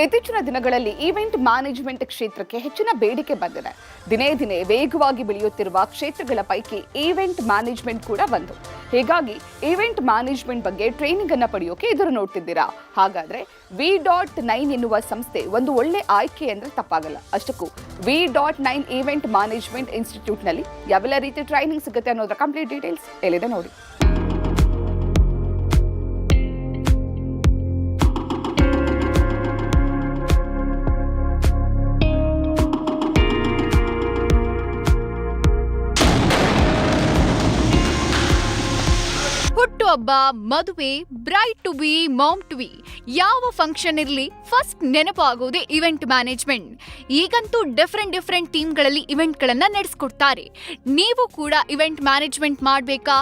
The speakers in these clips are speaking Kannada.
ಇತ್ತೀಚಿನ ದಿನಗಳಲ್ಲಿ ಈವೆಂಟ್ ಮ್ಯಾನೇಜ್ಮೆಂಟ್ ಕ್ಷೇತ್ರಕ್ಕೆ ಹೆಚ್ಚಿನ ಬೇಡಿಕೆ ಬಂದಿದೆ. ದಿನೇ ದಿನೇ ವೇಗವಾಗಿ ಬೆಳೆಯುತ್ತಿರುವ ಕ್ಷೇತ್ರಗಳ ಪೈಕಿ ಈವೆಂಟ್ ಮ್ಯಾನೇಜ್ಮೆಂಟ್ ಕೂಡ ಒಂದು ಹೀಗಾಗಿ ಈವೆಂಟ್ ಮ್ಯಾನೇಜ್ಮೆಂಟ್ ಬಗ್ಗೆ ಟ್ರೈನಿಂಗ್ ಅನ್ನು ಪಡೆಯೋಕೆ ಎದುರು ನೋಡ್ತಿದ್ದೀರಾ? ಹಾಗಾದ್ರೆ ವಿ ಡಾಟ್ ನೈನ್ ಎನ್ನುವ ಸಂಸ್ಥೆ ಒಂದು ಒಳ್ಳೆ ಆಯ್ಕೆ ಅಂದ್ರೆ ತಪ್ಪಾಗಲ್ಲ. ಅಷ್ಟಕ್ಕೂ V dot nine event management ಇನ್ಸ್ಟಿಟ್ಯೂಟ್ನಲ್ಲಿ ಯಾವೆಲ್ಲ ರೀತಿ ಟ್ರೈನಿಂಗ್ ಸಿಗುತ್ತೆ ಅನ್ನೋದರ ಕಂಪ್ಲೀಟ್ ಡೀಟೇಲ್ಸ್ ಎಲ್ಲಿದೆ ನೋಡಿ. ಹುಟ್ಟುಹಬ್ಬ ಮದುವೆ bride to be mom to be ಯಾವ ಫಂಕ್ಷನ್ ಇರಲಿ ಫಸ್ಟ್ ನೆನಪಾಗೋದೇ ಇವೆಂಟ್ ಮ್ಯಾನೇಜ್ಮೆಂಟ್ ಈಗಂತೂ ಡಿಫ್ರೆಂಟ್ ಡಿಫ್ರೆಂಟ್ ಟೀಮ್ಗಳಲ್ಲಿ ಇವೆಂಟ್ಗಳನ್ನು ನಡೆಸ್ಕೊಡ್ತಾರೆ. ನೀವು ಕೂಡ ಇವೆಂಟ್ ಮ್ಯಾನೇಜ್ಮೆಂಟ್ ಮಾಡಬೇಕಾ?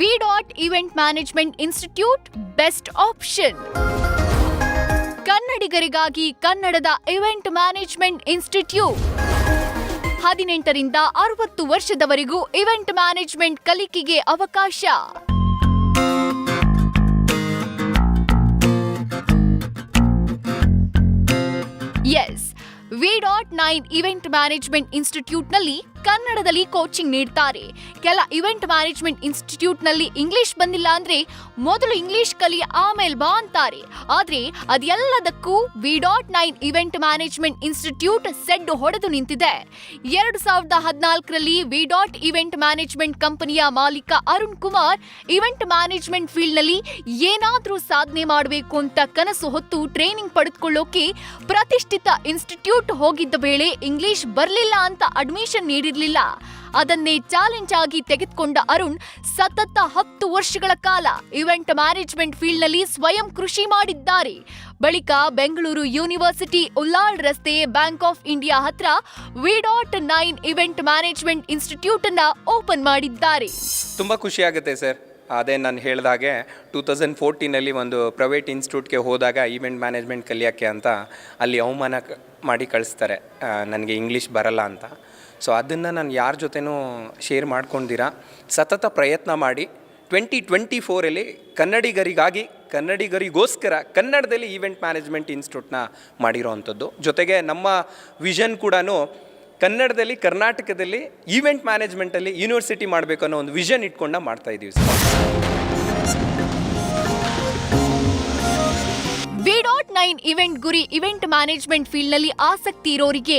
V dot event management institute best option ಕನ್ನಡಿಗರಿಗಾಗಿ ಕನ್ನಡದ ಇವೆಂಟ್ ಮ್ಯಾನೇಜ್ಮೆಂಟ್ ಇನ್ಸ್ಟಿಟ್ಯೂಟ್ ಹದಿನೆಂಟರಿಂದ ಅರವತ್ತು ವರ್ಷದವರೆಗೂ ಇವೆಂಟ್ ಮ್ಯಾನೇಜ್ಮೆಂಟ್ ಕಲಿಕೆಗೆ ಅವಕಾಶ. V dot nine event management ಇನ್ಸ್ಟಿಟ್ಯೂಟ್ನಲ್ಲಿ ಕನ್ನಡದಲ್ಲಿ ಕೋಚಿಂಗ್ ನೀಡ್ತಾರೆ. ಕೆಲ ಇವೆಂಟ್ ಮ್ಯಾನೇಜ್ಮೆಂಟ್ ಇನ್ಸ್ಟಿಟ್ಯೂಟ್ನಲ್ಲಿ ಇಂಗ್ಲಿಷ್ ಬಂದಿಲ್ಲ ಅಂದ್ರೆ ಮೊದಲು ಇಂಗ್ಲಿಷ್ ಕಲಿ ಆಮೇಲೆ ಬಾ ಅಂತಾರೆ. ಆದ್ರೆ ಅದೆಲ್ಲದಕ್ಕೂ V dot nine event management institute shed ಹೊಡೆದು ನಿಂತಿದೆ. ಎರಡು ಸಾವಿರದ ಹದಿನಾಲ್ಕರಲ್ಲಿ ವಿ ಡಾಟ್ ಇವೆಂಟ್ ಮ್ಯಾನೇಜ್ಮೆಂಟ್ ಕಂಪನಿಯ ಮಾಲೀಕ ಅರುಣ್ ಕುಮಾರ್ ಇವೆಂಟ್ ಮ್ಯಾನೇಜ್ಮೆಂಟ್ ಫೀಲ್ಡ್ನಲ್ಲಿ ಏನಾದರೂ ಸಾಧನೆ ಮಾಡಬೇಕು ಅಂತ ಕನಸು ಹೊತ್ತು ಟ್ರೈನಿಂಗ್ ಪಡೆದುಕೊಳ್ಳೋಕೆ ಪ್ರತಿಷ್ಠಿತ ಇನ್ಸ್ಟಿಟ್ಯೂಟ್ ಹೋಗಿದ್ದ ವೇಳೆ ಇಂಗ್ಲಿಷ್ ಬರಲಿಲ್ಲ ಅಂತ ಅಡ್ಮಿಷನ್ ನೀಡಿರಲಿಲ್ಲ ಅದನ್ನೇ ಚಾಲೆಂಜ್ ಆಗಿ ತೆಗೆದುಕೊಂಡ ಅರುಣ್ ಸತತ ಹತ್ತು ವರ್ಷಗಳ ಕಾಲ ಇವೆಂಟ್ ಮ್ಯಾನೇಜ್ಮೆಂಟ್ ಫೀಲ್ಡ್ನಲ್ಲಿ ಸ್ವಯಂ ಕೃಷಿ ಮಾಡಿದ್ದಾರೆ. ಬಳಿಕ ಬೆಂಗಳೂರು ಯೂನಿವರ್ಸಿಟಿ ಉಲ್ಲಾಳ್ ರಸ್ತೆ ಬ್ಯಾಂಕ್ ಆಫ್ ಇಂಡಿಯಾ ಹತ್ರ V dot nine event management institute ಅನ್ನ ಓಪನ್ ಮಾಡಿದ್ದಾರೆ. ತುಂಬಾ ಖುಷಿ ಆಗುತ್ತೆ ಸರ್. ಅದೇ ನಾನು ಹೇಳಿದಾಗೆ ಟೂ ತೌಸಂಡ್ ಫೋರ್ಟೀನಲ್ಲಿ ಒಂದು ಪ್ರೈವೇಟ್ ಇನ್ಸ್ಟಿಟ್ಯೂಟ್ಗೆ ಹೋದಾಗ ಈವೆಂಟ್ ಮ್ಯಾನೇಜ್ಮೆಂಟ್ ಕಲಿಯೋಕ್ಕೆ ಅಂತ ಅಲ್ಲಿ ಅವಮಾನ ಮಾಡಿ ಕಳಿಸ್ತಾರೆ. ನನಗೆ ಇಂಗ್ಲೀಷ್ ಬರಲ್ಲ ಅಂತ. ಸೊ ಅದನ್ನು ನಾನು ಯಾರ ಜೊತೆನೂ ಶೇರ್ ಮಾಡ್ಕೊಂಡಿರಾ. ಸತತ ಪ್ರಯತ್ನ ಮಾಡಿ ಟ್ವೆಂಟಿ ಟ್ವೆಂಟಿ ಫೋರಲ್ಲಿ ಕನ್ನಡಿಗರಿಗಾಗಿ, ಕನ್ನಡಿಗರಿಗೋಸ್ಕರ ಕನ್ನಡದಲ್ಲಿ ಈವೆಂಟ್ ಮ್ಯಾನೇಜ್ಮೆಂಟ್ ಇನ್ಸ್ಟಿಟ್ಯೂಟ್ನ ಮಾಡಿರೋ ಅಂಥದ್ದು ಜೊತೆಗೆ ನಮ್ಮ ವಿಷನ್ ಕೂಡ ಕನ್ನಡದಲ್ಲಿ ಕರ್ನಾಟಕದಲ್ಲಿ ಈವೆಂಟ್ ಮ್ಯಾನೇಜ್ಮೆಂಟಲ್ಲಿ ಯೂನಿವರ್ಸಿಟಿ ಮಾಡಬೇಕು ಅನ್ನೋ ಒಂದು ವಿಷನ್ ಇಟ್ಕೊಂಡು ಮಾಡ್ತಾ ಇದ್ದೀವಿ sir. V dot nine event ಗುರಿ ಇವೆಂಟ್ ಮ್ಯಾನೇಜ್ಮೆಂಟ್ ಫೀಲ್ಡ್ನಲ್ಲಿ ಆಸಕ್ತಿ ಇರೋರಿಗೆ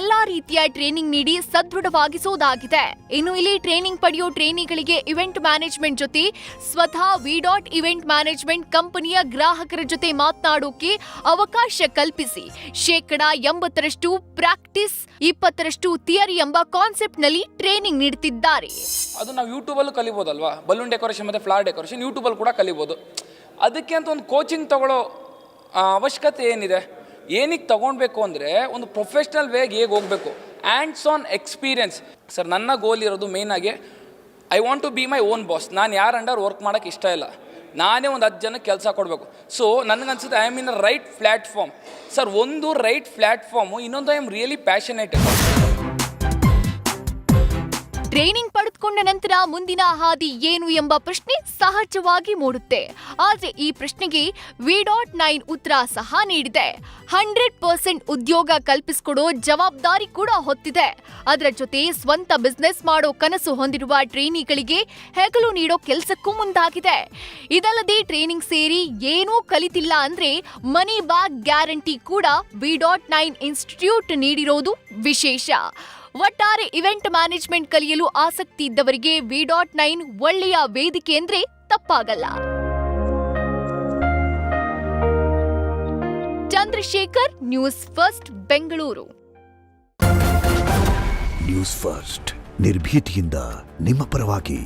ಎಲ್ಲಾ ರೀತಿಯ ಟ್ರೈನಿಂಗ್ ನೀಡಿ ಸದೃಢವಾಗಿಸೋದಾಗಿದೆ. ಇನ್ನು ಇಲ್ಲಿ ಟ್ರೈನಿಂಗ್ ಪಡೆಯೋ ಟ್ರೈನಿಗಳಿಗೆ ಇವೆಂಟ್ ಮ್ಯಾನೇಜ್ಮೆಂಟ್ ಜೊತೆ ಸ್ವತಃ ವಿ ಡಾಟ್ ಇವೆಂಟ್ ಮ್ಯಾನೇಜ್ಮೆಂಟ್ ಕಂಪನಿಯ ಗ್ರಾಹಕರ ಜೊತೆ ಮಾತನಾಡೋಕೆ ಅವಕಾಶ ಕಲ್ಪಿಸಿ. ಶೇಕಡ ಎಂಬತ್ತರಷ್ಟು ಪ್ರಾಕ್ಟೀಸ್ ಇಪ್ಪತ್ತರಷ್ಟು ಥಿಯರಿ ಎಂಬ ಕಾನ್ಸೆಪ್ಟ್ನಲ್ಲಿ ಟ್ರೈನಿಂಗ್ ನೀಡುತ್ತಿದ್ದಾರೆ ಅದು ನಾವು ಯೂಟ್ಯೂಬಲ್ಲೂ ಕಲಿಬೋದಲ್ವಾ? ಬಲೂನ್ ಡೆಕೋರೇಷನ್ ಮತ್ತು ಫ್ಲವರ್ ಡೆಕೋರೇಷನ್ ಯೂಟ್ಯೂಬಲ್ಲಿ ಕೂಡ ಕಲಿಬೋದು. ಅದಕ್ಕೆ ಅಂತ ಒಂದು ಕೋಚಿಂಗ್ ತಗೊಳ್ಳೋ ಅವಶ್ಯಕತೆ ಏನಿದೆ? ಏನಕ್ಕೆ ತೊಗೊಳ್ಬೇಕು ಅಂದರೆ ಒಂದು ಪ್ರೊಫೆಷ್ನಲ್ ವೇಗೆ ಹೇಗೆ ಹೋಗಬೇಕು? ಆ್ಯಂಡ್ಸ್ ಆನ್ ಎಕ್ಸ್ಪೀರಿಯನ್ಸ್ ಸರ್ ನನ್ನ ಗೋಲ್ ಇರೋದು ಮೇಯ್ನಾಗಿ I want to be my own boss ನಾನು ಯಾರ ಅಂಡರ್ ವರ್ಕ್ ಮಾಡೋಕ್ಕೆ ಇಷ್ಟ ಇಲ್ಲ. ನಾನೇ ಒಂದು ಹತ್ತು ಜನಕ್ಕೆ ಕೆಲಸ ಕೊಡಬೇಕು. ಸೊ ನನಗನ್ಸುತ್ತೆ I am in a right platform sir ಒಂದು ರೈಟ್ ಪ್ಲ್ಯಾಟ್ಫಾರ್ಮು ಇನ್ನೊಂದು I am really passionate training ಪಡೆದುಕೊಂಡ ನಂತರ ಮುಂದಿನ ಹಾದಿ ಏನು ಎಂಬ ಪ್ರಶ್ನೆ ಸಹಜವಾಗಿ ಮೂಡುತ್ತೆ. ಆದರೆ ಈ ಪ್ರಶ್ನೆಗೆ ವಿ ಡಾಟ್ ನೈನ್ ಉತ್ತರ ಸಹ ನೀಡಿದೆ. ಹಂಡ್ರೆಡ್ ಪರ್ಸೆಂಟ್ ಉದ್ಯೋಗ ಕಲ್ಪಿಸಿಕೊಡೋ ಜವಾಬ್ದಾರಿ ಕೂಡ ಹೊತ್ತಿದೆ. ಅದರ ಜೊತೆ ಸ್ವಂತ ಬಿಸ್ನೆಸ್ ಮಾಡೋ ಕನಸು ಹೊಂದಿರುವ ಟ್ರೈನಿಗಳಿಗೆ ಹೆಗಲು ನೀಡೋ ಕೆಲಸಕ್ಕೂ ಮುಂದಾಗಿದೆ. ಇದಲ್ಲದೆ ಟ್ರೈನಿಂಗ್ ಸೇರಿ ಏನೂ ಕಲಿತಿಲ್ಲ ಅಂದ್ರೆ ಮನಿ ಬ್ಯಾಗ್ ಗ್ಯಾರಂಟಿ ಕೂಡ ವಿ ಡಾಟ್ ನೈನ್ ಇನ್ಸ್ಟಿಟ್ಯೂಟ್ ನೀಡಿರೋದು ವಿಶೇಷ. ಒಟ್ಟಾರೆ ಇವೆಂಟ್ ಮ್ಯಾನೇಜ್ಮೆಂಟ್ ಕಲಿಯಲು ಆಸಕ್ತಿ ಇದ್ದವರಿಗೆ ವಿ ಡಾಟ್ ನೈನ್ ಒಳ್ಳೆಯ ವೇದಿಕೆ ಅಂದ್ರೆ ತಪ್ಪಾಗಲ್ಲ. Chandrashekhar news first, Bengaluru. News first, ನಿರ್ಭೀತಿಯಿಂದ ನಿಮ್ಮ ಪರವಾಗಿ.